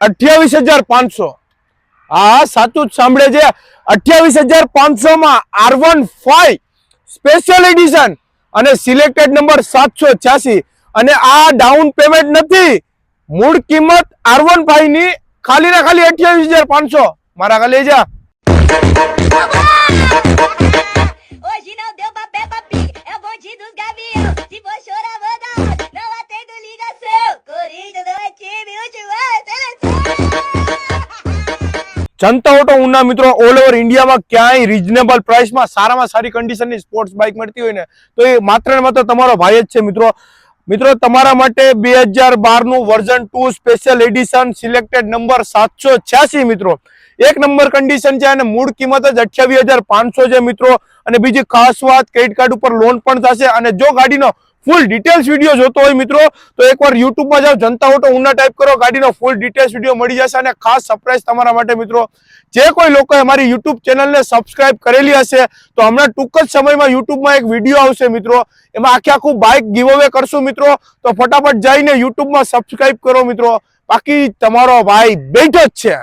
અઠ્યાવીસ હજાર પાંચસો. હા, સાચું જ સાંભળે છે. અઠ્યાવીસ હજાર પાંચસો માં R one five special edition અને સિલેક્ટેડ નંબર સાતસો છ્યાસી. અને આ ડાઉન પેમેન્ટ નથી. મૂળ કિંમત આર વન ફાઈવની ખાલી ને ખાલી અઠ્યાવીસ હજાર પાંચસો. મારા ખાલી જા. જનતા ઓટો ઉના મિત્રો ઓલ ઓવર ઇન્ડિયામાં ક્યાંય રિઝનેબલ પ્રાઇસમાં સારામાં સારી કન્ડિશનની સ્પોર્ટ્સ બાઇક મળતી હોય ને, તો એ માત્ર ને માત્ર તમારો ભાઈ જ છે મિત્રો. મિત્રો, તમારા માટે બે હજાર બારનું version two special edition selected number સાતસો છ્યાસી મિત્રો. એક નંબર કન્ડિશન છે અને મૂળ કિંમત જ અઠ્યાવીસ હજાર પાંચસો છે મિત્રો. અને બીજી ખાસ વાત ક્રેડિટ કાર્ડ ઉપર લોન પણ થશે અને જો ગાડીનો ફૂલ ડિટેલ્સ વીડિયો જોતો હોય મિત્રો, તો એકવાર યુટ્યુબમાં જાઓ, જનતા ઓટો ઉના ટાઈપ કરો, ગાડીનો ફૂલ ડિટેલ્સ વીડિયો મળી જશે અને ખાસ સરપ્રાઈઝ તમારા માટે મિત્રો, જે કોઈ લોકોએ અમારી યુટ્યુબ ચેનલને સબસ્ક્રાઇબ કરેલી હશે, તો હમણાં ટૂંક જ સમયમાં યુટ્યુબમાં એક વીડિયો આવશે મિત્રો, એમાં આખે આખું બાઇક ગીવ અવે કરશું મિત્રો, તો ફટાફટ જઈને યુટ્યુબમાં સબસ્ક્રાઇબ કરો મિત્રો, બાકી તમારો ભાઈ બેઠો જ છે.